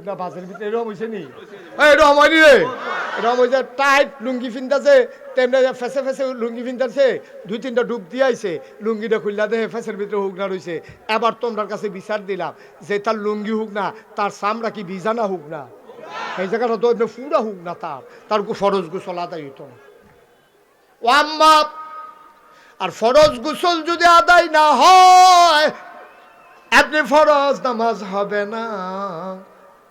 Hook না বাসের ভিতরে এরকম হয়েছে নি? এরকম হয়নি রে। এরকম হয়েছে টাইট লুঙ্গি ফিনতাছে তেমনি ফেসে ফেসে লুঙ্গি ফিনতাছে দুই তিনটা ডুব দিয়ে আইছে লুঙ্গিটা খুললা দেহে ফেসের ভিতরে হুক না রয়েছে এবার তোমার কাছে বিচার দিলাম যে তার লুঙ্গি হুক না তার সামরা কি বিজানা হুক না? এই জায়গাটা তো এমনি ফুরা হুক না তার তার ফরজ গোসল আদায় হইতো না। ও আম্মা আর ফরজ গোসল যদি আদায় না হয় আপনি ফরজ নামাজ হবে না।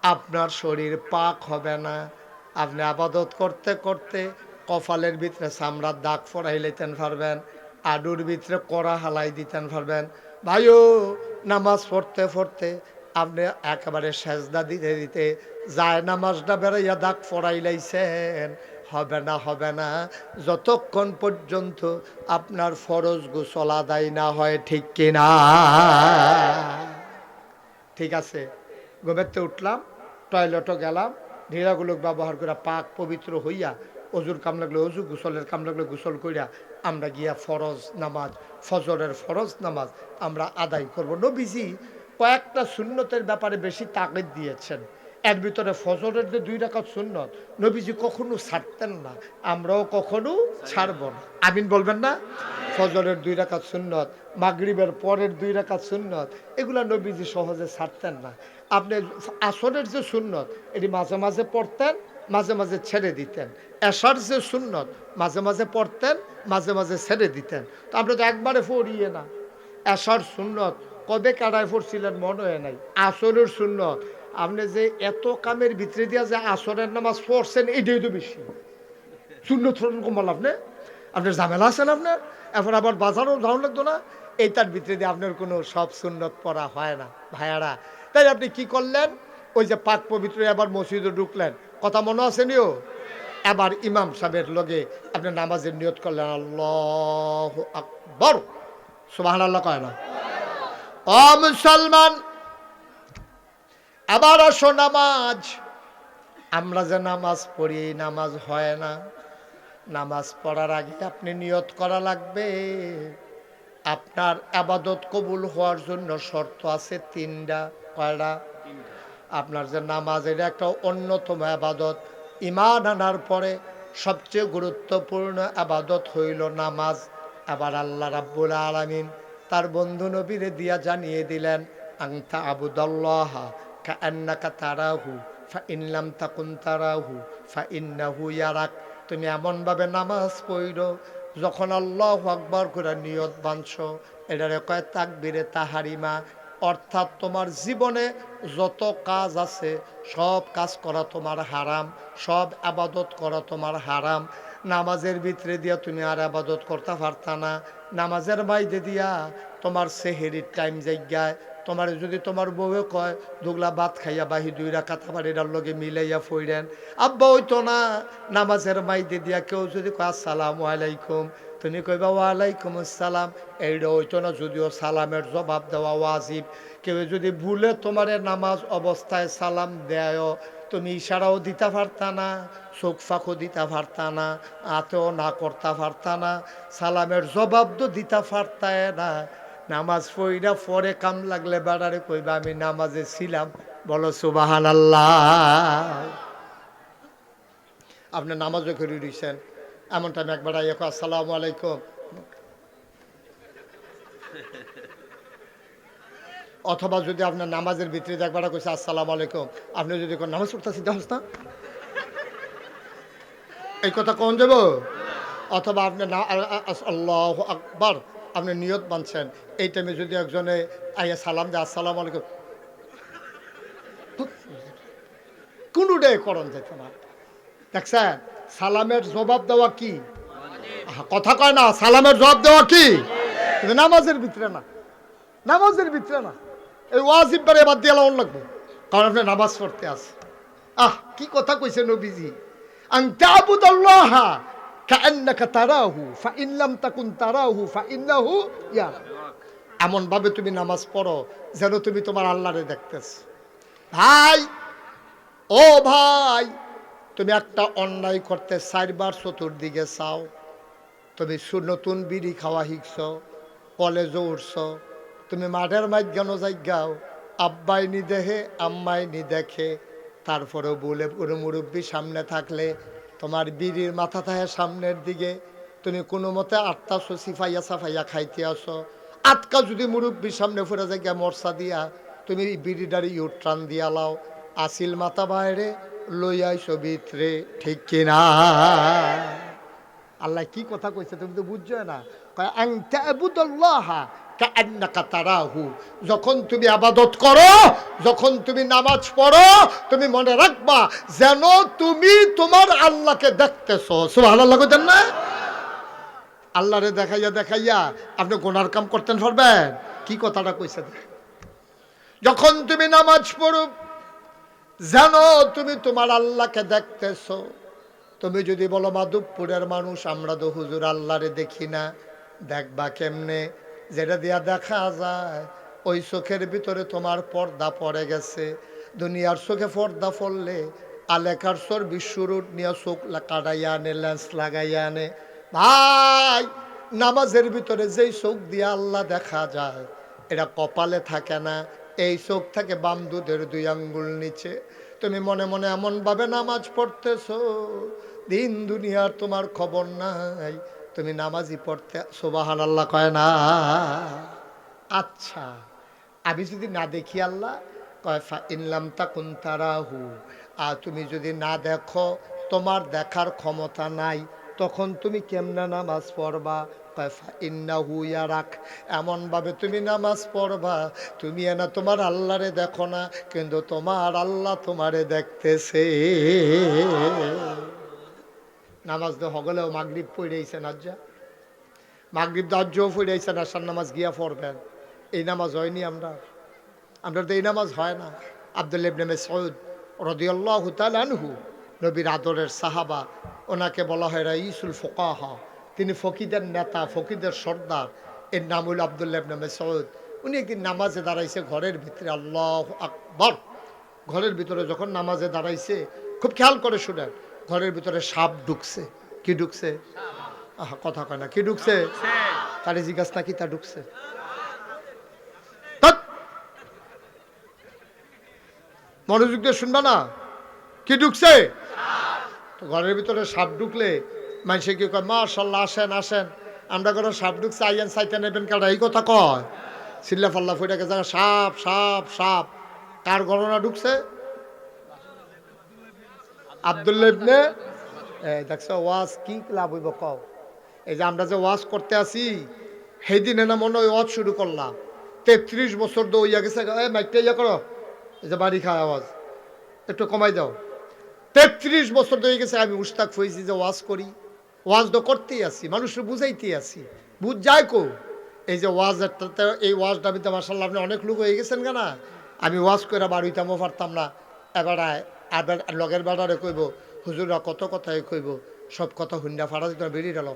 আপনার শরীর পাক হবে না। আপনি আবাদত করতে করতে কপালের ভিতরে চামড়ার দাগ ফরাই লইতেন পারবেন, আডুর ভিতরে কড়া হালাই দিতেন পারবেন। ভাইও, নামাজ পড়তে পড়তে আপনি একেবারে সেজদা দিতে দিতে যায় নামাজটা বেড়াইয়া দাগ ফরাই লাইছেন। হবে না হবে না। যতক্ষণ পর্যন্ত আপনার ফরজ গোসল আদায় না হয়, ঠিক কিনা? ঠিক আছে? গোবেরতে উঠলাম, টয়লেটও গেলাম ঢিলাগুলো ব্যবহার করে পাক পবিত্র হইয়া অজুর কাম লাগলে অজু গোসলের কাম লাগলে গোসল কইরা আমরা গিয়া ফরজ নামাজ, ফজরের ফরজ নামাজ আমরা আদায় করব। নবীজি কয়েকটা সুন্নতের ব্যাপারে বেশি তাগিদ দিয়েছেন। এর ভিতরে ফজরের যে দুই রাকাত সুন্নত, নবীজি কখনো ছাড়তেন না, আমরাও কখনো ছাড়ব না। আমিন বলবেন না? ফজরের দুই রাকাত সুন্নত, মাগরিবের পরের দুই রাকাত সুন্নত, এগুলা নবীজি সহজে ছাড়তেন না। আপনি আসরের যে সুন্নত, এটি মাঝে মাঝে পড়তেন, মাঝে মাঝে ছেড়ে দিতেন। এশার যে সুন্নত, মাঝে মাঝে পড়তেন, মাঝে মাঝে ছেড়ে দিতেন। তো আপনি তো একবারে পড়িয়ে না। এশার সুন্নত, কবে কাটায় পড়ছিলেন মনে হয় নাই। আসরের সুন্নত, আপনি যে এত কামের ভিতরে দিয়া যে আসরের নামাজ পড়ছেন, এটাই তো বেশি। সুন্নত কমাল আপনি? আপনার ঝামেলা আছেন আপনার? এখন আবার বাজারও যাওয়া লাগতো না। এইটার ভিতরে দিয়ে আপনার কোনো সব সুন্নত পড়া হয় না। ভাইয়ারা তাই আপনি কি করলেন? ওই যে পাক পবিত্র এবার মসজিদে ঢুকলেন। কথা মনে আছে নিও? এবার ইমাম সাহেবের লগে আপনি নামাজের নিয়ত করলেন। আল্লাহ আকবর। সুবাহ আল্লাহ কয় না? ও মুসলমান আবার আসো নামাজ। আমরা যে নামাজ পড়ি নামাজ হয় না। নামাজ পড়ার আগে আপনি নিয়ত করা লাগবে। আপনার আবাদত কবুল হওয়ার জন্য শর্ত আছে তিনটা। কয়টা আপনার যে নামাজ, এটা একটা অন্যতম আবাদত। ইমান আনার পরে সবচেয়ে গুরুত্বপূর্ণ আবাদত হইল নামাজ। আবার আল্লাহ রাব্বুল আলামিন তার বন্ধু নবীরে দিয়া জানিয়ে দিলেন আংতা আবুদল্লাহ কান্নাকা তারাহু ফা ইনলাম তাকুন তারাহু ফা ইন্নাহু ইয়ারাক। তুমি এমনভাবে নামাজ পড়ো, যখন আল্লাহ আকবর করে নিয়ত বাঁধছ, এটারে কয় তাকবিরে তাহারিমা অর্থাৎ তোমার জীবনে যত কাজ আছে, সব কাজ করা তোমার হারাম, সব আবাদত করা তোমার হারাম। নামাজের ভিতরে দিয়া তুমি আর আবাদত করতে পারতা না। নামাজের বাইদে দিয়া তোমার সেহেরির টাইম জায়গায়, তোমার যদি তোমার বউয়ে কয়, দুগলা ভাত খাইয়া বাহি দুই রাখা তোমার এটার লগে মিলাইয়া ফইরেন। আব্বা হইতো না, নামাজের মাইদে দিয়া কেউ যদি কয়, আসসালামু আলাইকুম। তুমি কইবা, ওয়ালাইকুম আসসালাম। এইটা হইতো না যদিও সালামের জবাব দেওয়া ওয়াজিব। কেউ যদি ভুলে তোমারে নামাজ অবস্থায় সালাম দেয়, তুমি ইশারাও দিতে পারতা না, চোখ ফাঁকও দিতে পারতা না আতেও না করতে পারতা না, সালামের জবাব তো দিতে পারতায় না। নামাজ পড়িরা পরে কাম লাগলে বেড়ারে কইবা, আমি নামাজে ছিলাম। বলো সুবাহান আল্লাহ আপনি নামাজও করে দিয়েছেন এমন টাইম একবার আইয়া কয়, আসসালামু আলাইকুম। অথবা যদি আপনার নামাজের ভিতরে একবার কইছে আসসালামু আলাইকুম। আপনি যদি কোন নামাজ পড়তেছি দেখছ না এই কথা কন যাব অথবা আপনি আল্লাহ আকবর আপনি নিয়ত বানছেন এই টাইমে যদি একজনে আইয়া সালাম দেয় আসসালামু আলাইকুম। কোনোটাই করণ যেত না। দেখছেন? সালামের জবাব দেওয়া কি? কথা কয় না, সালামের জবাব দেওয়া কি? নামাজের ভিতরে না। নামাজের ভিতরে না। এই ওয়াজিব বারে বাদ দিয়ে লাউন লাগবে। কারণ আপনি নামাজ পড়তে আছে আহ, কি কথা কইছে নবীজি? আং তুমি নামাজ পড়ো যেন তুমি তোমার আল্লাহরে দেখতেছ। ভাই, ও ভাই তুমি একটা অন্যায় করতে চারবার চতুর্দিকে চাও, তুমি নতুন বিড়ি খাওয়া শিখছ, কলেজও উঠছ, তুমি মাঠের মাঝখানো যাইগাও আব্বাই নি দেখে আম্মাই নি দেখে, তারপরেও বলে কোনো মুরব্বী সামনে থাকলে তোমার বিড়ির মাথা থাকে সামনের দিকে, তুমি কোনো মতে আটটা সিফাইয়া সাফাইয়া খাইতে আসো। আটকা যদি মুরব্বীর সামনে ফুরে যায় গিয়া মরসা দিয়া, তুমি বিড়ি বিড়িডারি ইউট্রান দিয়া লাও। আসিল মাথা বাইরে লইয়াইছো ভিতরে ঠিক কিনা? আল্লাহ কি কথা কইছে তুমি তো বুঝছ না। যখন তুমি আবাদত করো, যখন তুমি নামাজ পড়ো, তুমি মনে রাখবা যেন তুমি তোমার আল্লাহকে দেখতেছো। সুবহানাল্লাহ কইতেন না। আল্লাহরে দেখাইয়া দেখাইয়া আপনি গোনার কাম করতেন পারবেন কি কথাটা কইছে? যখন তুমি নামাজ পড়ো যেন তুমি তোমার আল্লাহকে দেখতেছ। তুমি যদি বলো, মাধবপুরের মানুষ, আমরা তো হুজুর আল্লাহরে দেখি না। দেখবা কেমনে? যেটা দিয়া দেখা যায়, ওই চোখের ভিতরে তোমার পর্দা পড়ে গেছে। দুনিয়ার চোখে পর্দা পড়লে আলেকার সর বিশ্বরুট নিয়ে চোখ কাটাইয়া আনে, লেন্স লাগাইয়া আনে। ভাই, নামাজের ভিতরে যেই চোখ দিয়ে আল্লাহ দেখা যায়, এটা কপালে থাকে না। এই চোখ থাকে বাম দুধের দুই আঙ্গুল নিচে। তুমি মনে মনে এমন ভাবে নামাজ পড়তেছ, দিন দুনিয়ার তোমার খবর নাই। তুমি নামাজই পড়তে সোবাহান আল্লাহ কয় না। আচ্ছা আমি যদি না দেখি আল্লাহ, কয় ইনলাম তাকুন তারাহু। আর তুমি যদি না দেখো, তোমার দেখার ক্ষমতা নাই, তখন তুমি কেমনে নামাজ পড়বা? ইয়ারাক। এমনভাবে তুমি নামাজ পড়বা। তুমি এনা তোমার আল্লাহরে দেখো না, কিন্তু তোমার আল্লাহ তোমারে দেখতেছে। নামাজ তো হগলেও মাগরিব পড়েছে না যা মাগরিব দজ্জও পড়েছে না সার নামাজ গিয়া পড়বেন। এই নামাজ হয়নি আমরা। আমরা তো এই নামাজ হয় না। আব্দুল ইবনে সৈয়দ রদিয়াল্লাহ তালানহু নবীর আদরের সাহাবা, ওনাকে বলা হয় রাইসুল ফোকাহা। তিনি ফকিদের নেতা, ফকিদের সর্দার। এর নাম হইল আবদুল্লাহ ইবনে সৈয়দ উনি একদিন নামাজে দাঁড়াইছে ঘরের ভিতরে, আল্লাহ আকবর। ঘরের ভিতরে যখন নামাজে দাঁড়াইছে, খুব খেয়াল করে শুনেন, ঘরের ভিতরে সাপ ঢুকছে। কি ঢুকছে? আহা, কথা কয় না, কি ঢুকছে? তারে জিজ্ঞাসা, নাকি তা ঢুকছে? মনোযোগ দিয়ে শুনবা না? কি ঢুকছে? ঘরের ভিতরে সাপ ঢুকলে মানুষে কি কয় মাশাল্লাহ আসেন আসেন। আমরা করে সাপ ঢুকছে আইয়ান সাইতে নেবেন কারা এই কথা কয়। চিল্লা ফাল্লা ফুটাকে জায়গা সাপ সাপ সাপ কার গণনা ঢুকছে? এ, দেখছ ওয়াজ কি লাভ হইব কও? এই যে আমরা যে ওয়াজ করতে আসি সেই দিনে না মনে হয় ওয়াজ শুরু করলাম। তেত্রিশ বছর তো ইয়া গেছে এ মাইকটা ইয়া করো। এই যে বাড়ি খায় আওয়াজ। একটু কমাই দাও। তেত্রিশ বছর ধরে গেছে আমি উস্তাক হয়েছি যে ওয়াজ করি। ওয়াজ তো করতেই আছি মানুষের বুঝাইতেই আছি। বুঝ যায় কো? এই যে ওয়াজ এই ওয়াজটা আমি তো মাসাল্লাহ আপনি অনেক লোক হয়ে গেছেন কেনা। আমি ওয়াজ করে বাড়িতামও পারতাম না। এবারায় আবার লগের বেড়ারে কইব হুজুরা কত কথাই কইব, সব কথা হুন্ডা ফাড়া দিতে বেরিয়ে গেল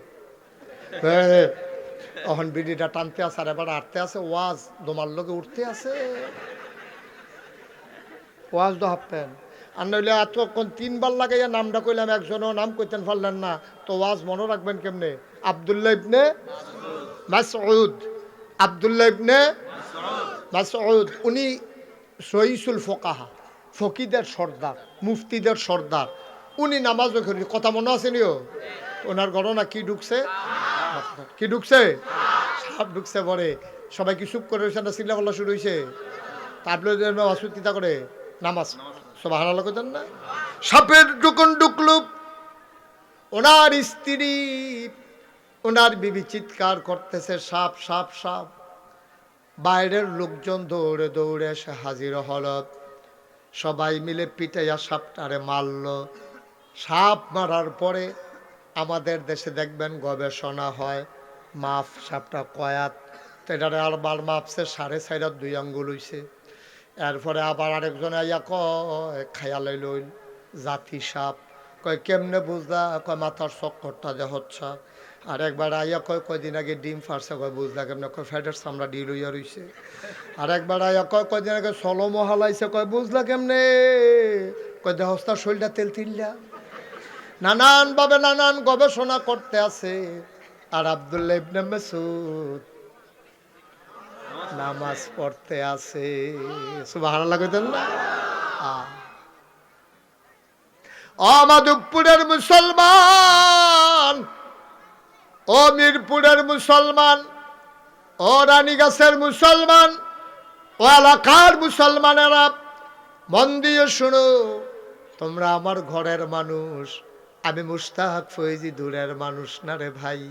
এখন বিড়িটা টানতে আছে আর এবার আটতে আছে, ওয়াজ দোমার লোকে উঠতে আছে। ওয়াজ তো হাফতেন আর নইলে এতক্ষণ তিনবার লাগাইয়া নামটা কইলাম একজনও, নাম কইতেন পারলেন না। তো ওয়াজ মনে রাখবেন কেমনে? আবদুল্লাহ ইবনে মাসউদ। আবদুল্লাহ ইবনে মাসউদ, উনি সহিসুল ফোকাহা, ফকিদের সর্দার, মুফতিদের সর্দার। উনি নামাজও করি কথা মনে আছে নিও? ওনার গণনা কি ঢুকছে? কি ঢুকছে? সাপ ঢুকছে পরে। সবাই কি চুপ করে রয়েছে না চিল্লা শুরু হয়েছে তারপরে অসুস্থিতা করে? নামাজ। সব হারালো করতেন না? সাপের যখন ঢুকলো ওনার স্ত্রী, ওনার বিবি চিৎকার করতেছে, সাপ সাপ সাপ। বাইরের লোকজন দৌড়ে দৌড়ে এসে হাজির হল। সবাই মিলে পিটাইয়া সাপটারে মারল। সাপ মারার পরে আমাদের দেশে দেখবেন গবেষণা হয় মাপ সাপটা কয়াত, তো আর আবার মাপছে সাড়ে চাইরাত দুই আঙ্গুল হইছে। এরপরে আবার আরেকজন আইয়া কয়, খায়ালে লইল জাতি সাপ। কয়, কেমনে বুঝলা? কয়, মাথার চক্করটা যে হচ্ছে। আর একবার আইয়া কয়, কয়দিন আগে ডিম ফারছে কয়, বুঝলা কেমনে? কয়, ফ্যাটের চামড়া ডিল হইয়া রইছে। আর একবার আইয়া কয়, কয়দিন আগে সলমো হালাইছে কয়, বুঝলা কেমনে? কয়, দেহস্তার শরীরটা তেল তিল্লা। নানানভাবে নানান গবেষণা করতে আছে। আর আবদুল্লাহ ইবনে মাসুদ নামাজ পড়তে আছে সুবহানাল্লাহ কইতেন না। মুসলমান ও মিরপুরের মুসলমান ও রানীগাছের মুসলমান ও এলাকার মুসলমানেরা মন দিয়ে শুনো, তোমরা আমার ঘরের মানুষ। আমি মুস্তাক ফৈজি দূরের মানুষ না রে ভাই।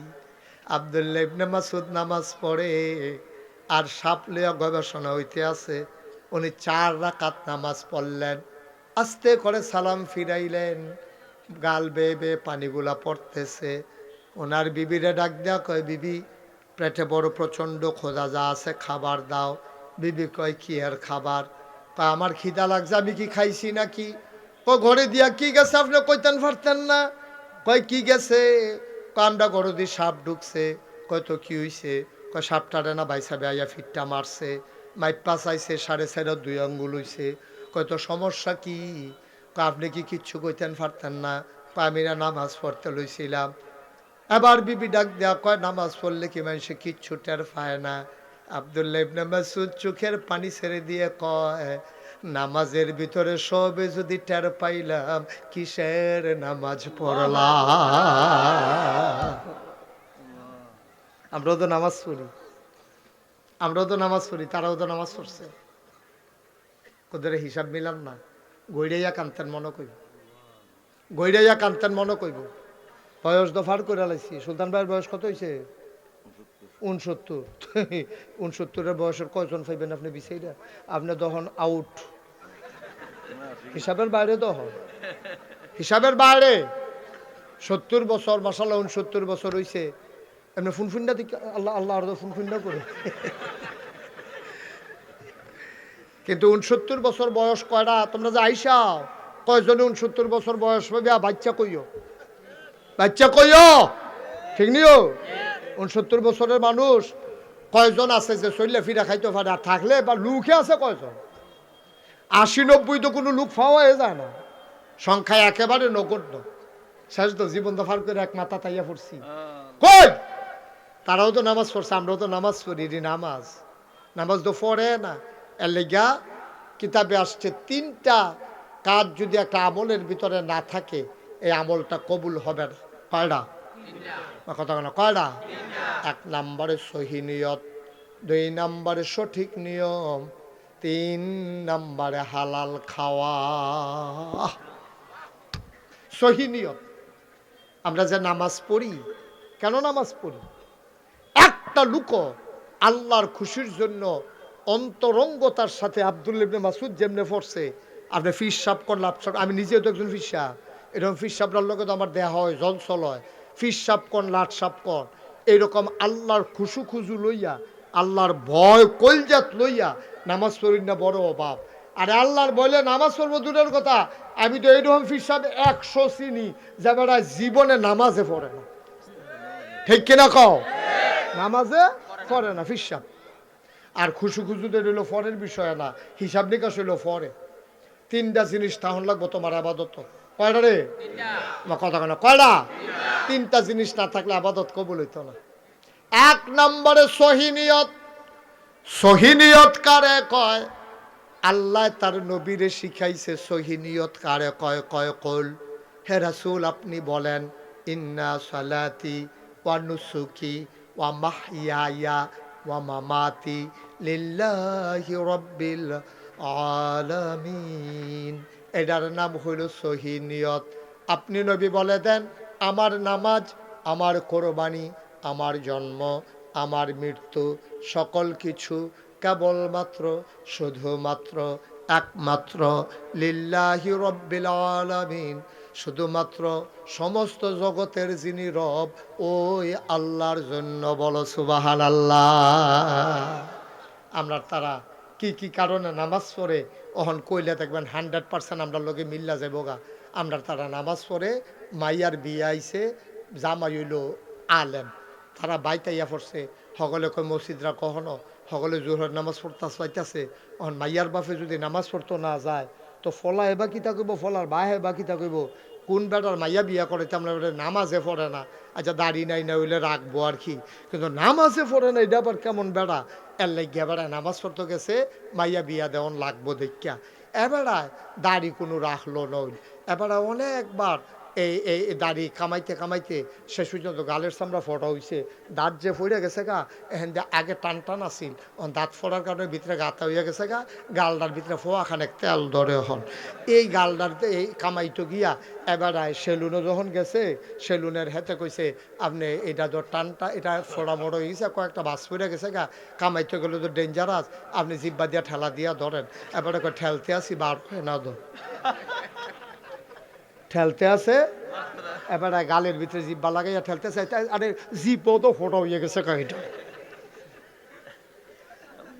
আবদুল্লাহ ইবনে মাসুদ নামাজ পড়ে। আর সাপ সাপলিয়া গবেষণা হইতে আছে, উনি চার রাকাত নামাজ পড়লেন। আস্তে করে সালাম ফিরাইলেন, গাল বেয়ে বেয়ে পানিগুলা পড়তেছে। ওনার বিবিরে ডাক দেওয়া কয়, বিবি, পেটে বড় প্রচণ্ড খোঁজা যা আছে খাবার দাও। বিবি কয়, কি আর খাবার? তা আমার খিদা লাগছে, আমি কি খাইছি নাকি? ও ঘরে দিয়া কি গেছে, আপনি কইতেন পারতেন না। কয়, কি গেছে? আমরা ঘরে দিয়ে সাপ ঢুকছে। কয়, তো কি হইছে? কয় সাপটারে না, বাইসা বেয়া ফিটটা মারছে মাইপা চাইছে, সাড়ে চারের দুই আঙ্গুল হইছে। কয় তো সমস্যা কি? আপনি কি কিচ্ছু কইতেন পারতেন না। কয় আমি না নামাজ পড়তে লইছিলাম। এবার বিবি ডাক দেয়া কয়, নামাজ পড়লে কি মানুষে কিচ্ছু টের পায় না? আবদুল্লাহ ইবনে মাসুদ চোখের পানি ছেড়ে দিয়ে কয়, নামাজের ভিতরে সবে যদি টের পাইলাম, কিসের নামাজ পড়লাম? আমরাও তো নামাজ পড়ি। আমরাও তো নামাজ পড়ি, তারাও তো নামাজ পড়ছে। ওদের হিসাব মিলাম না। গৈরাইয়া কান্তেন মনে কইব। গৈরাইয়া কান্তেন মনে কইব। বয়স দফার করে লাইছি। সুলতান ভাইয়ের বয়স কত হয়েছে উনসত্তর। উনসত্তরের বয়সের কয়জন পাইবেন আপনি বিষয়টা আপনি তখন আউট হিসাবের বাইরে তখন হিসাবের বাইরে। সত্তর বছর মাসাল্লাহ উনসত্তর বছর হয়েছে এমনি ফুনফুন্ডা দিকে আল্লাহ আল্লাহ আর ফুনফুন্ডা করে। কিন্তু উনসত্তর বছর বয়স কয়টা? তোমরা যে আইসাও কয়জনে উনসত্তর বছর বয়স পাবে বাচ্চা কইও। বাচ্চা কইও? ঠিক নিও? উনসত্তর বছরের মানুষ কয়জন আছে যে চললে ফিরা খাইতে পারে? আর থাকলে বা লুকে আছে কয়জন? আশি নব্বই তো কোনো লুক পাওয়া যায় না। সংখ্যায় একেবারে নগণ্য। শেষ তো জীবন দফার করে এক মাথা তাইয়া পড়ছি। কই? তারাও তো নামাজ পড়ছে, আমরাও তো নামাজ পড়ি রে নামাজ। নামাজ তো পড়ে না। এর লেগা কিতাবে আসছে, তিনটা কাজ যদি একটা আমলের ভিতরে না থাকে, এই আমলটা কবুল হবে না। কয়টা কথা না কয়টা এক নম্বরে সহি নিয়ত, দুই নম্বরে সঠিক নিয়ম, তিন নম্বরে হালাল খাওয়া। সহি নিয়ত। আমরা যে নামাজ পড়ি, কেন নামাজ পড়ি? একটা লুক আল্লাহর খুশির জন্য অন্তরঙ্গতার সাথে আব্দুল ইবনে মাসুদ যেমনে পড়ছে, আপনি ফিস সাপ করলে আপসাপ আমি নিজেও তো একজন ফিস সাপ। এরকম ফিস সাপটার লোকে তো আমার দেহা হয়, জলসল হয়। ফিস সাপ কন লাট সাপ কর। এইরকম আল্লাহর খুশু খুজু লইয়া, আল্লাহর ভয় কলজাত লইয়া নামাজ পড়ি না বড় অভাব। আর আল্লাহর বলে নামাজ পড়ব দূরের কথা, আমি তো এইরকম ফিস সাপ একশো চিনি, যে জীবনে নামাজে পড়ে না। ঠিক কিনা কও? নামাজে পড়ে না ফিসাব আর খুশু খুশুদের হইল ফরের বিষয় না হিসাব নিকাশ হইল ফরে। তিনটা জিনিস তাহলে লাগবো তোমার আবাদত। কয়টা রে? কথা কেন কয়টা? তিনটা জিনিস না থাকলে আবাদত কবুল হইতো না। এক নম্বরে সহিনিয়ত সহিনিয়ত কারে কয়? আল্লাহ তার নবীরে শিখাইছে সহিনিয়ত কারে কয় কয় কল হে রাসূল আপনি বলেন ইন্না সালাতি ওয়া নুসুকি ওয়া মাহইয়ায়া ওয়া মামাতি লিল্লাহি রাব্বিল আলামিন এটার নাম হইল সহিনিয়ত আপনি নবী বলে দেন, আমার নামাজ, আমার কোরবানি, আমার জন্ম, আমার মৃত্যু, সকল কিছু কেবলমাত্র, শুধুমাত্র, একমাত্র, লিল্লাহি রব্বিল আলামিন। শুধুমাত্র সমস্ত জগতের যিনি রব, ওই আল্লাহর জন্য বলো সুবাহান আল্লাহ আমরা তারা কি কি কারণে নামাজ পড়ে? অহন কইলে দেখবেন হান্ড্রেড পার্সেন্ট আমরা লোকে মিল্লা যাব গা। আমরা তারা নামাজ পড়ে, মাইয়ার বিয়ে আইছে, জামাই হইল আলেম। তারা বাইতাইয়া পড়ছে। সকলে কয়, মসজিদরা কখনো? সকলে জোহর নামাজ পড়তে পাইতেছে। অহন মাইয়ার বাপে যদি নামাজ পড়তো না যায় তো ফলা এবার কিতা কইব ফলার বা হেবা কিতা কইব কোন বেটার মাইয়া বিয়া করে তেমন নামাজে পড়ে না। আচ্ছা দাড়ি নাই না হইলে রাখব আর কি? কিন্তু নামাজে পড়ে না এটা আবার কেমন বেড়া এর লাগিয়া বেড়া নামাজ পড়তে গেছে, মাইয়া বিয়া দেওয়ান লাগবো দেখিয়া। এবারায় দাড়ি কোনো রাখল নই এবারে অনেকবার এই এই দাড়ি কামাইতে কামাইতে শেষ পর্যন্ত গালের সামরা ফোটা হইছে। দাঁত যে ফইরে গেছে গা এখান আগে টান টান আসিল দাঁত ফোড়ার কারণে ভিতরে গাতা হইয়া গেছে গা, গালডার ভিতরে ফোয়া খানেক তেল ধরে হন এই গালডার এই কামাইতো গিয়া এবার সেলুনে যখন গেছে, সেলুনের হেতে কইছে, আপনি এটা তো টানটা এটা ফোড়া মোড়ো হয়েছে কয়েকটা বাস ফিরে গেছে গা, কামাইতে গেলে তো ডেঞ্জারাস আপনি জিব্বা দিয়া ঠেলা দিয়া ধরেন। এবারে ঠেলতে আসি, বার হয়ে না ধর। ঠেলতে আছে। এবারে গালের ভিতরে জিব্বা লাগাইয়া ঠেলতে চাই আরে জিপও তো ফোটা হয়ে গেছে কাহিটা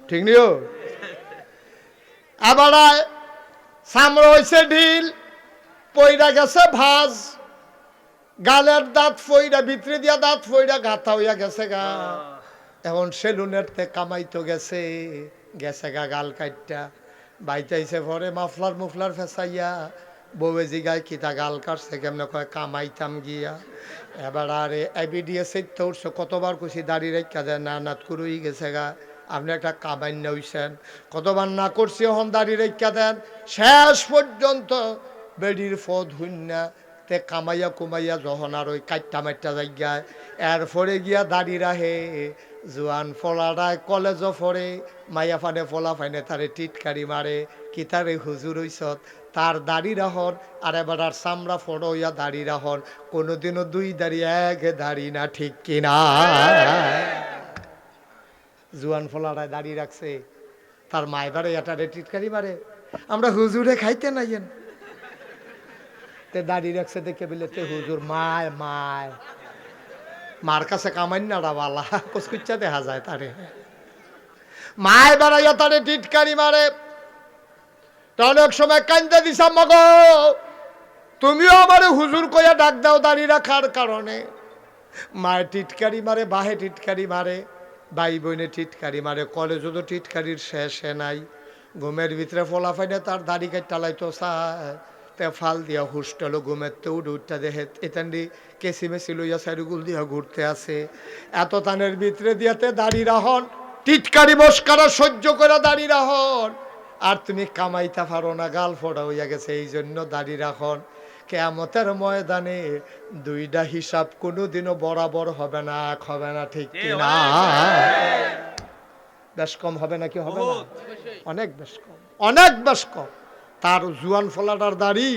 ঠিক নিও? এবারে সামরা হয়েছে ঢিল, পইরা গেছে ভাজ। গালের দাঁত ফইরা, ভিতরে দিয়া দাঁত ফইরা গাথা হইয়া গেছে গা। এখন সেলুনের তে কামাইতো গেছে গেছে গা গাল কাটটা বাইতাইছে পরে মাফলার মুফলার ফেসাইয়া। বউয়ে জিগায় কিতা গাল কাটছে, কেমনে কয়, কামাইতাম গিয়া। এবার আরে এবিডিএস তো উঠছে, কতবার খুশি দাঁড়িয়ে রেখা দেয়, না নাত করুই গেছে গা। আপনি একটা কামাইন্য হইছেন। কতবার না করছি হন দাঁড়িয়ে রেখা দেন। শেষ পর্যন্ত বেডির ফদ হুন্না তে কামাইয়া কুমাইয়া যখন আর ওই কাইট্টা মাইট্টা জায়গায়, এরপরে গিয়া দাঁড়ি রাহে জোয়ান ফলারায় কলেজও ফরে, মাইয়া ফানে ফলা ফাইনে তারে টিটকারি মারে কি তারে হুজুর হইছত তার দাড়ি রাহন, আর এবার আর চামড়া ফড়ো হইয়া দাড়ি রাহন। কোনোদিনও দুই দাড়ি এক দাড়ি না, ঠিক কিনা জুয়ান ফলারায় দাড়ি রাখছে। তার মাইবারে এটারে টিটকারি মারে। আমরা হুজুরে খাইতে নাইয়েন তে দাড়ি রাখছে দেখে বলে, তে হুজুর, মায় মায়। মার কাছে কামাই না বালা কুচকুচ্চা দেখা যায় তারে। মায় বেড়াইয়া তারে টিটকারি মারে। তা অনেক সময় কান্দা দিছা মগ। তুমিও আমারে হুজুর কইয়া ডাক দাও দাড়ি রাখার কারণে। মায়ের টিটকারি মারে, বাহে টিটকারি মারে, ভাই বোনে টিটকারি মারে, কলেজও তো টিটকারির শেষে নাই। ঘুমের ভিতরে ফলাফাইনে তার দাড়ি কাটটা লাইতো চায় তে ফাল দিয়া হুস্টেলো ঘুমের তো উঠে উঠটা দেখে এতান্ডি কেসি মেসি লইয়া সাইডুগুল দিয়া ঘুরতে আসে। এত তানের ভিতরে দিয়াতে দাড়ি রাহন, টিটকারি বসকারা সহ্য করে দাড়ি রাহন। আর তুমি কামাইতে পারো না গাল ফোড়া হইয়া গেছে এই জন্য দাড়ি রাখন কেমতের ময়দানে দুইটা হিসাব কোনোদিনও বরাবর হবে না এক হবে না ঠিক না বেশ কম। হবে নাকি হবে না? অনেক বেশ কম। অনেক বেশ কম। তার জুয়ান ফলাটার দাড়ি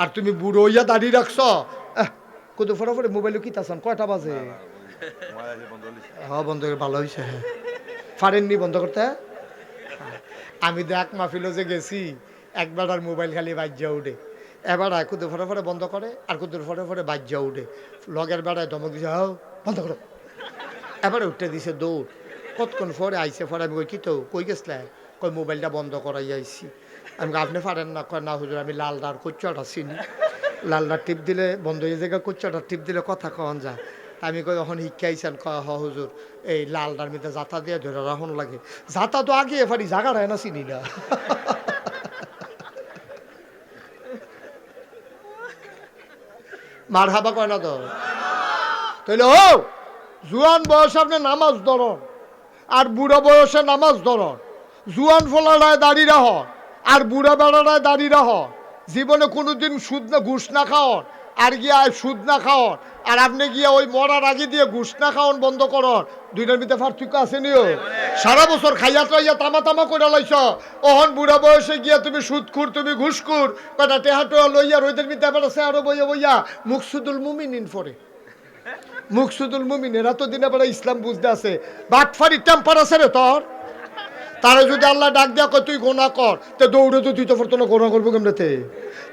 আর তুমি বুড়ো হইয়া দাড়ি রাখছ। কত ফটো ফটো মোবাইলে কি তাছান কয়টা বাজে? হ্যাঁ বন্ধ করে ভালো হয়েছে হ্যাঁ। পারেননি বন্ধ করতে? আমি এক মাহফিলে যে গেছি, একবার আর মোবাইল খালি বাজ্যা উঠে। এবার আর কুদু ফটো ফটো বন্ধ করে, আর কুদুর ফটো ফটো বাজ্যা উঠে। লগের বেড়ায় ধমক দিছে, হাও, বন্ধ করো। এবারে উঠতে দিছে দৌড়। কতক্ষণ পরে আইসে পরে আমি কই, কি তো, কই গেছলে? কই, মোবাইলটা বন্ধ করাই আইছি। আমি আপনি পারেন না? কয়, না হুজুর, আমি লালদার কুচ্চাটা চিনি। লালদার টিপ দিলে, বন্ধ হয়ে যায় কুচ্চাটা টিপ দিলে কথা কন যায়। আমি কই এখন শিক্ষাইছেন, কয়, হ, হুজুর, এই লালদার মধ্যে জাতা দিয়ে ধরে রাখুন লাগে। জাতা তো আগে এফারি জাগা রায় না, চিনি না। মার হাবা কয় না তো? তাইলে, ও, জুয়ান বয়সে আপনি নামাজ ধরন, আর বুড়ো বয়সে নামাজ ধরন। জুয়ান ফলারায় দাড়ি রাহ, আর বুড়া বেড়ারায় দাড়ি রাহ। জীবনে কোনোদিন সুদ না, ঘুষ না খাওয়ান আর গিয়া সুদ না খাওয়ান আর আপনি গিয়া ওই মরার আগে দিয়ে ঘুষ না খাওয়ান বন্ধ করন দুইটার ভিতরে পার্থক্য আছে নিও। সারা বছর খাইয়া টাইয়া তামা তামা করে লাইছ। ওহন বুড়া বয়সে গিয়া তুমি সুদ সুদখুর তুমি ঘুষখুর কটা টেহা টোয়া লইয়া রোদের ভিতরে আবার আছে, আরও বইয়া বইয়া। মুকসুদুল মুমিনিন ফরে মুকসুদুল মুমিন, এরা তো দিনে বেলা ইসলাম বুঝতে আছে। বাটফারি টেম্পার আছে রে তোর। তারা যদি আল্লাহ ডাক দেওয়া তুই গোনা কর, তো দৌড়ে তো তুই তো পারতো না গোনা করব কেমনেতে?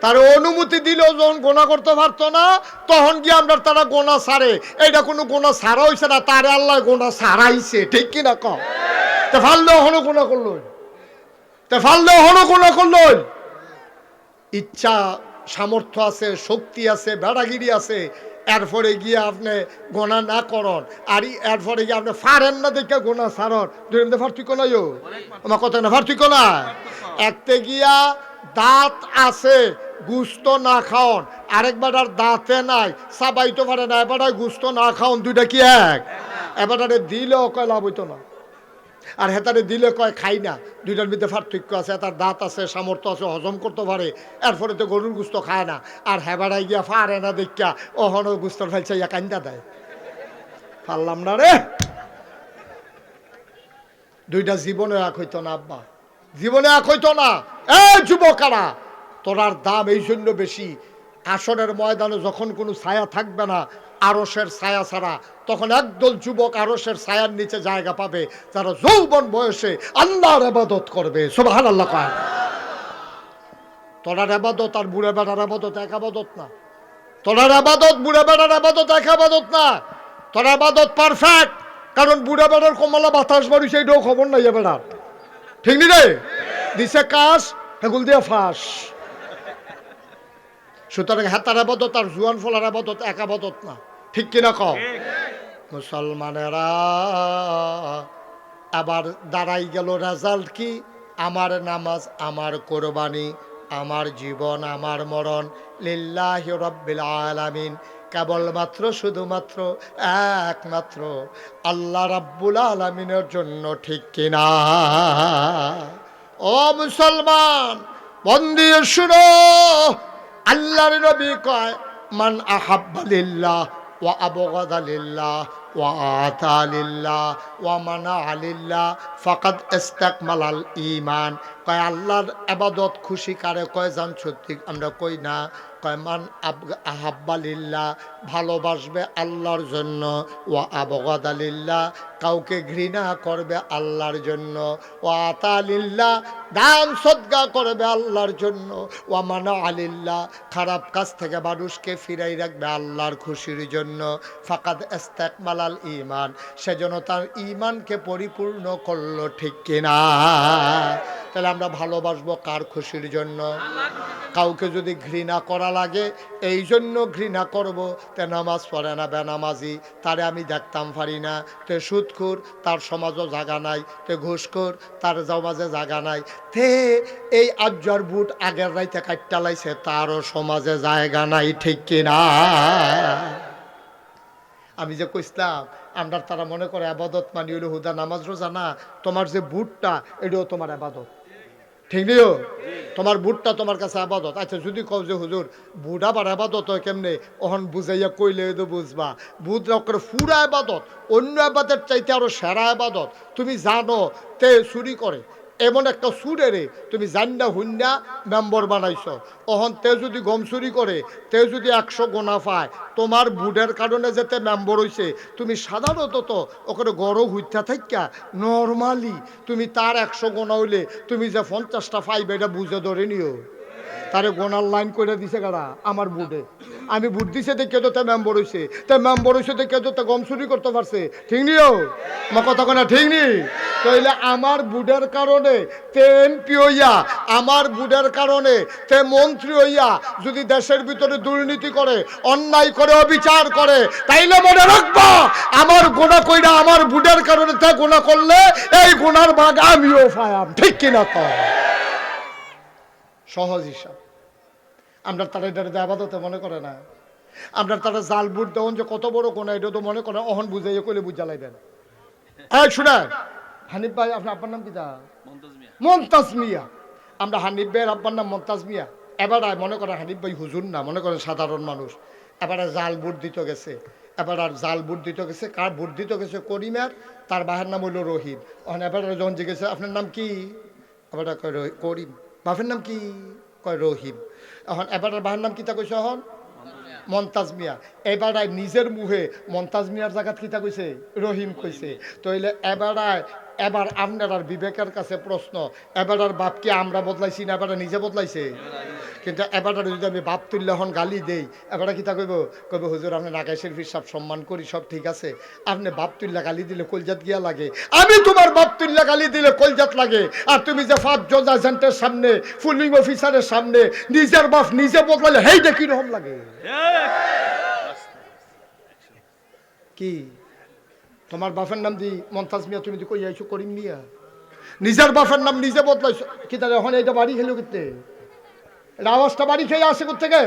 তার অনুমতি দিলেও যখন গোনা করতে পারতো না, তখন গিয়ে আমরা তারা গোনা সারে। এইটা কোনো গোনা সারা হইছে না, তারে আল্লাহ গোনা সারাইছে, ঠিক কিনা কম? তে ফাললেও হনো গোনা করল। তে ফাললেও হনো গোনা করল। ইচ্ছা, সামর্থ্য আছে, শক্তি আছে বেড়াগিরি আছে এরপরে গিয়ে আপনি গোনা না করন। আর এরপরে গিয়ে আপনি ফারেন না দেখে গোনা সারন দুই মধ্যে পার্থক্য নাই ও। আমার কথা না পার্থক্য না? একতে গিয়া দাঁত আছে, গুস্ত না খাওন। আরেকবার আর দাঁতে নাই, সাবাইতে পারে না। এবার গুস্ত না খাওন, দুইটা কি এক? এবার দিলে দিলেও কয় লাভ হইতো না। আর হেতারে দিলে কয়, খাই না। দুইটার মধ্যে পার্থক্য আছে, তার দাঁত আছে, সামর্থ্য আছে, হজম করতে পারে। এরপরে তো গরুর গুস্ত খায় না। আর হেবাড়াই গিয়া ফারে না দেখা ওহনও গুস্তর ফেলছে, ইয়া কান্দা দেয়। পারলাম না রে। দুইটা জীবনে এক হইতো না, আব্বা। জীবনে এক হইতো না। এ যুবকারা, তোরার দাম এই জন্য বেশি। আসনের ময়দানে যখন কোনো ছায়া থাকবে না আরসের ছায়া ছাড়া, তখন একদল যুবক আরসের ছায়ার নিচে জায়গা পাবে, যারা যৌবন বয়সে আল্লাহর আবাদত করবে। সুবহান আল্লাহ কয় আবাদত আর বুড়ে বেড়ার আবাদত এক আবাদত না। তোরার আবাদত বুড়ে বেড়ার আবাদত এক আবাদত না। তোর আবাদত পারফেক্ট কারণ বুড়ে বেড়ার কমলা বাতাস বাড়ি, সেইটাও খবর নাই এ বেড়ার ঠিক নি রে? দিছে কাজ হেগুল দিয়ে ফাঁস। সুতরাং হাতার আবাদত আর জুয়ান ফলার আবাদত এক আবাদত না। ঠিক কিনা কও? মুসলমানেরা আবার দাঁড়াই গেল রেজাল্ট কি? আমার নামাজ আমার কোরবানি আমার জীবন আমার মরণ লিল্লাহ রব্বিল আলামিন। কেবলমাত্র শুধুমাত্র একমাত্র আল্লাহ রাব্বুল আলামিনের জন্য ঠিক কিনা? ও মুসলমান বন্দি শুনো। আল্লাহর নবী কয়, মান আহাব্বালিল্লাহ ওয়া ও লিল্লাহ ওয়া আতা লিল্লাহ ওয়া মানা আলিল্লাহ ফাকাদ ইস্তাকমালাল ইমান কয়, আল্লাহর আবাদত খুশি কারে? কয় জান সত্যি আমরা কই না। কয়, মান আব- আহাব্বা লিল্লাহ ভালোবাসবে আল্লাহর জন্য। ওয়া আবগাদা লিল্লাহ, কাউকে ঘৃণা করবে আল্লাহর জন্য। ওয়া আতা লিল্লাহ, দান সদ্গা করবে আল্লাহর জন্য। ওয়া মানা আলিল্লাহ, খারাপ কাজ থেকে মানুষকে ফিরাই রাখবে আল্লাহর খুশির জন্য। ফাকাদ ইস্তাকমালাল ইমান সেজন্য তার ইমানকে পরিপূর্ণ করল ঠিক কিনা। তাহলে আমরা ভালোবাসবো কার খুশির জন্য? কাউকে যদি ঘৃণা করা লাগে, এই জন্য ঘৃণা করব। তে নামাজ পড়ে না বেনামাজি, তারে আমি দেখতাম পারি না। তে সুদখুর তার সমাজও জাগা নাই। তে ঘুষখোর, তার সমাজে জাগা নাই। তে এই আজ্জর বুট আগের রাইতে কাটটা লাইছে, তারও সমাজে জায়গা নাই, ঠিক কিনা আমি যে কইসলাম আমরা তারা মনে করে আবাদত মানি হইল হুদা নামাজ রোজা না, তোমার যে বুটটা, এটাও তোমার আবাদত। ঠিক নিও? তোমার বুটটা তোমার কাছে আবাদত। আচ্ছা যদি কও যে হুজুর, বুট আবার আবাদত হয় কেমনে? ওহন বুঝাইয়া কইলে তো বুঝবা। বুট করে ফুরা আবাদত, অন্য আবাদের চাইতে আরও সেরা আবাদত। তুমি জানো, তে চুরি করে। এমন একটা সুরে রে, তুমি জান্ডা হুন্ডা মেম্বর বানাইছ। অহন তে যদি গম চুরি করে, তে যদি একশো গোনা পায়, তোমার বুডের কারণে যেতে মেম্বর হয়েছে তুমি সাধারণত ওখানে গড় হইতা থাকা নর্মালি, তুমি তার একশো গোনা হইলে তুমি যে পঞ্চাশটা পাইবে এটা বুঝে ধরে নিও। তারে গোনার লাইন করে দিছে কারা আমার বুডে আমি বুট দিছে তো তে মেম্বর হইছে। তে হইছে দেখে তো তে গম চুরি করতে পারছে। ঠিক নিও আমার কথা কোনা ঠিক নি? তাইলে আমার বুডের কারণে তে এমপি হইয়া, আমার বুডের কারণে তে মন্ত্রী হইয়া যদি দেশের ভিতরে দুর্নীতি করে, অন্যায় করে, অবিচার করে, তাইলে মনে রাখবা, আমার গোনা কইরা আমার বুডের কারণে তে গোনা করলে এই গোনার ভাগ আমিও পায়াম ঠিক কিনা কর সহজ হিসাব। আমরা তারা এটা আবাদতে মনে করে না। আমরা তারা জাল বুট দেওয়ান যে কত বড় কোনা এটা তো মনে করে অহন বুঝাইয়া কইলে বুঝা লাইবেন। এই শুনে হানিফ ভাই আপনার আব্বার নাম কি তা? মমতাজ মিয়া। আমরা হানিফ ভাইয়ের আব্বার নাম মমতাজ মিয়া। এবার মনে করে হানিফ ভাই হুজুর না মনে করে সাধারণ মানুষ। এবারে জাল বুট দিতে গেছে। এবার আর জাল বুট দিতে গেছে কার বুট দিতে গেছে করিমের? তার বাহের নাম হইল রহিম এখন এবার যখন জিজ্ঞেসে আপনার নাম কি? এবার করিম। বাপের নাম কি? কয় রহিম। এখন এবার বাহার নাম কিতা কইছে এখন? মন্তাজ মিয়া। এবার আয় নিজের মুহে মন্তাজ মিয়ার জায়গাত কিতা কইছে? রহিম কইছে। তইলে এবার আয় এবার আপনার আর বিবেকের কাছে প্রশ্ন এবার আর বাপকে আমরা বদলাইছি না এবার নিজে বদলাইছে? কিন্তু এবার যদি আমি বাপ তুললে হন গালি দেই এবার কিতা কইব? কইব হুজুর আপনি নাগাইশের সব সম্মান করি সব ঠিক আছে। আপনি বাপ তুল্লা গালি দিলে কলজাত গিয়া লাগে। আমি তোমার বাপ তুল্লা গালি দিলে কলজাত লাগে। আর তুমি যে ফার্স্ট জজ এজেন্টের সামনে ফুলিং অফিসারের সামনে নিজের বাপ নিজে বদলালে দেখি কীরকম লাগে। কি? তোমার বাপের নাম দি মন্তাজ মিয়া, তুমি কই আইছো? করিম মিয়া। নিজের বাপের নাম নিজে বদলাইছো। কি তাহলে এখন এইটা বাড়ি খেলো কিতে? এটা আওয়াজটা বাড়ি খেয়ে আসে থেকে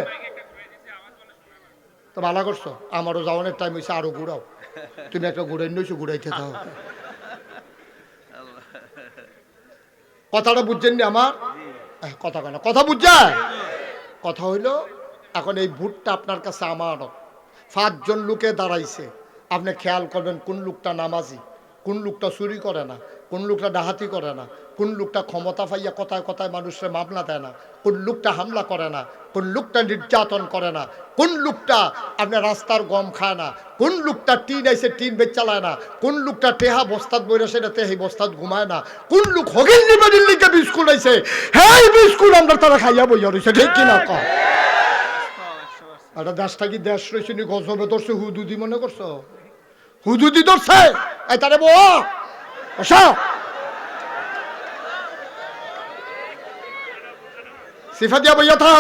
তো ভালো করছ। আমারও যাওয়ানোর টাইম হয়েছে আরও ঘুরাও। তুমি একটা ঘুরাই নিয়েছো, ঘুরাইতে দাও। কথাটা বুঝছেন নি আমার? কথা কেন কথা বুঝছেন কথা হইল, এখন এই ভোটটা আপনার কাছে আমার পাঁচজন লোকে দাঁড়াইছে। আপনি খেয়াল করবেন কোন লোকটা নামাজি কোন লোকটা চুরি করে না কোন লোকটা ডাহাতি করে না কোন লোকটা ক্ষমতা পাইয়া কথায় কথায় মানুষের মামলা দেয় না কোন লোকটা হামলা করে না কোন লোকটা নির্যাতন করে না কোন লোকটা আপনার রাস্তার গম খায় না কোন লোকটা টিন আইসে টিন বেচ চালায় না কোন লোকটা টেহা বস্তাত বইরে সেটা তেহি বস্তাত ঘুমায় না কোন লোক হগিল নিবাদির লিখে বিস্কুট আইছে হ্যাঁ বিস্কুট আমরা তারা খাইয়া বইয়া রয়েছে ঠিক কিনা কয় একটা দেশটা কি দেশ রয়েছে গজবে ধরছে হুদুদি মনে করছ? হুদুদি ধরছে। এই তারে বো সিফা দিয়া বইয়া থা।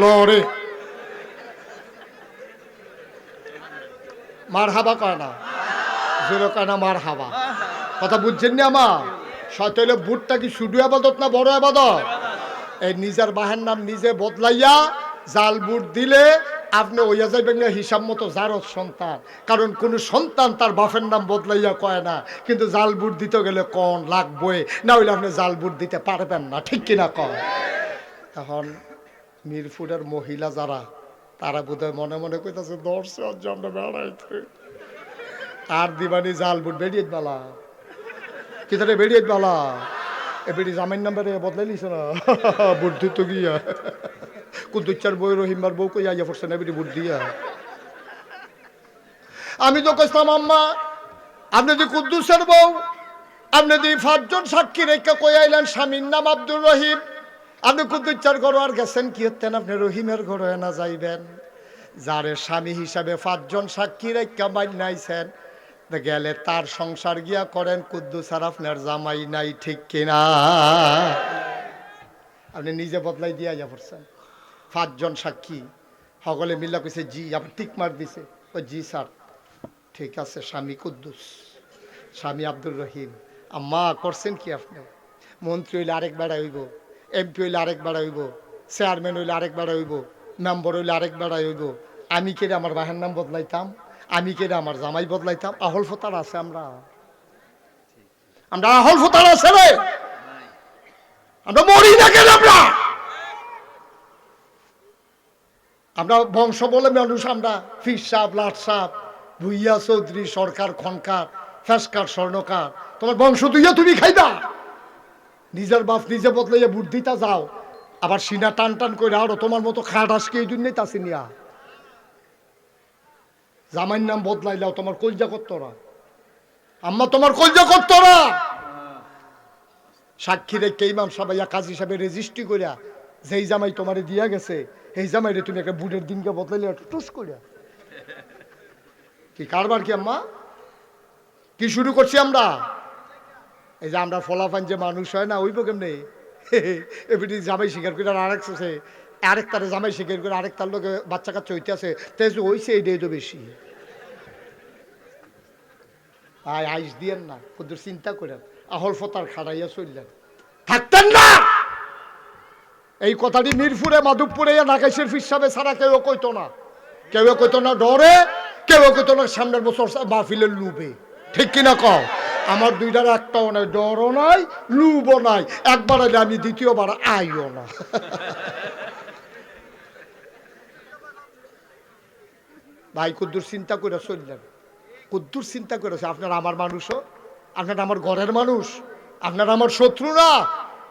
লড়ে মার হাবা কয় না। জোরে কয় না মার হাবা কথা বুঝছেন না আমার সতলে বুটটা কি শুধু আবাদত না বড় আবাদত? এই নিজের বাহের নাম নিজে বদলাইয়া জাল বুট দিলে আপনি ওইয়া যাইবেন হিসাব মতো জারত সন্তান। কারণ কোন সন্তান তার বাপের নাম বদলাইয়া কয় না, কিন্তু জাল বুট দিতে গেলে কন লাগবই, না হইলে আপনি জাল বুট দিতে পারবেন না, ঠিক কিনা কয় এখন মিরপুরের মহিলা যারা, তারা বোধহয় মনে মনে কইতাছে দর্শে আমরা বেড়াইতে। আর দিবানি জাল বুট বেরিয়ে বালা কি তারে বেরিয়ে বালা এ বেরি জামাইন নাম্বারে বদলাই লিছ না বুদ্ধি তো গিয়া। কুদ্দুচ্চার বই রহিমার বউ কই আইয়া পড়ছে না বুট দিয়া। আমি তো কইতাম আম্মা, আপনি যে কুদ্দুসের বউ, আপনি যে পাঁচজন সাক্ষী রেখে কই আইলেন, স্বামীর নাম আব্দুর রহিম? আপনি কুদ্দুচ্চার ঘর আর গেছেন কি হতেন আপনি রহিমের ঘরে না যাইবেন? যারে স্বামী হিসাবে পাঁচজন সাক্ষী রেখা মাইন নাইছেন গেলে তার সংসার গিয়া করেন, কুদ্দুস আর আপনার জামাই নাই ঠিক কিনা? আপনি নিজে বদলাই দিয়া যা পড়ছেন পাঁচজন সাক্ষী। সকলে মিল্লা কইছে, জি আবার টিক মার দিছে। ও জি, স্যার। ঠিক আছে, স্বামী কুদ্দুস, স্বামী আব্দুর রহিম। আম্মা, করছেন কি আপনি? মন্ত্রী হইলে আরেক বেড়া হইব, এমপি হইলে আরেক বেড়া হইব, চেয়ারম্যান হইলে আরেক বেড়া হইব, মেম্বার হইলে আরেক বেড়া হইব। আমি কেড়ে আমার বাহের নাম বদলাইতাম? আমি কেড়ে আমার জামাই বদলাইতাম? আহল ফোতার আছে আমরা। আমরা আহল ফোতার আছে রে। আমরা মরি না কেন আমরা? আমরা বংশ বলে মানুষ, আমরা ফির সাপ, লাট সাপ, ভুইয়া, চৌধুরী, সরকার, খনকার ফেসকার স্বর্ণকার। তোমার বংশ তুইয়া তুমি খাইবা। নিজের বাপ নিজে বদলাইয়া দিতা যাও। আবার সিনা টান টান করে আরও তোমার মতো খাট আজকে এই জন্যই তাসি নিয়া। জামাইর নাম বদলাইলাও, তোমার কলজা করতরা আম্মা, তোমার কলজা করতরা সাক্ষী রেখে ইমাম সাবাইয়া কাজী সাহেব রেজিস্ট্রি করিয়া যেই জামাই তোমারে দিয়া গেছে এই জামাইরে তুমি একটা বুটের দিনকে বদলাইলে টুস করিয়া। কি কারবার কি আম্মা? কি শুরু করছি আমরা? এই যে আমরা ফলাফান যে মানুষ হয় না ওইব কেমনে? এবারে জামাই শিকার করে আর আরেক আছে। আরেক তারে জামাই শিকার করে আরেক তার লোকে বাচ্চা কাচ্চা হইতে আছে। তাই ওইছে এইটাই তো বেশি। আয়, আইস দিয়েন না কুদুর চিন্তা করেন। আহল ফতার খাড়াইয়া চললেন। থাকতেন এই কথাটি মিরপুরে, মাধবপুরে নাকাইশের ফিসাবে ছাড়া কেউ কইতো না। কেউ কইতো না ডরে, কেউ কইতো না সামনের বছর মাহফিলের লুবে। ঠিক কিনা কও? আমার দুইটার একটাও নাই, ডরও নাই, লুবও নাই। একবার আইলে আমি দ্বিতীয়বার আইও না। ভাই, কুদ্দুর চিন্তা করে চললেন। কুদ্দুর চিন্তা করেছে আপনার আমার মানুষও, আপনার আমার ঘরের মানুষ, আপনার আমার শত্রু না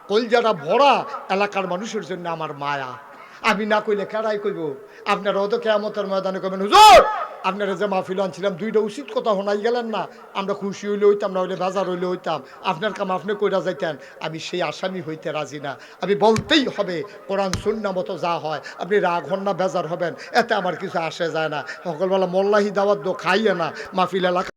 কলজাটা ভরা এলাকার মানুষের জন্য আমার মায়া। আমি না কইলে কেডাই কইব? আপনারা তো কেমতের ময়দানে কবেন হুজুর, আপনারা যে মাহফিল আনছিলাম, দুইটা উচিত কথা শোনাই গেলেন না। আমরা খুশি হইলে হইতাম, না হইলে বাজার হইলে হইতাম। আপনার কাম আপনি কইরা যাইতেন। আমি সেই আসামি হইতে রাজি না। আমি বলতেই হবে, কোরআন সুন্না মতো যা হয়, আপনি রাগ হন না, বেজার হবেন। এতে আমার কিছু আসে যায় না। সকলবেলা মোল্লাহি দাওয়াত দো খাইয়ে না। মাহফিল এলাকা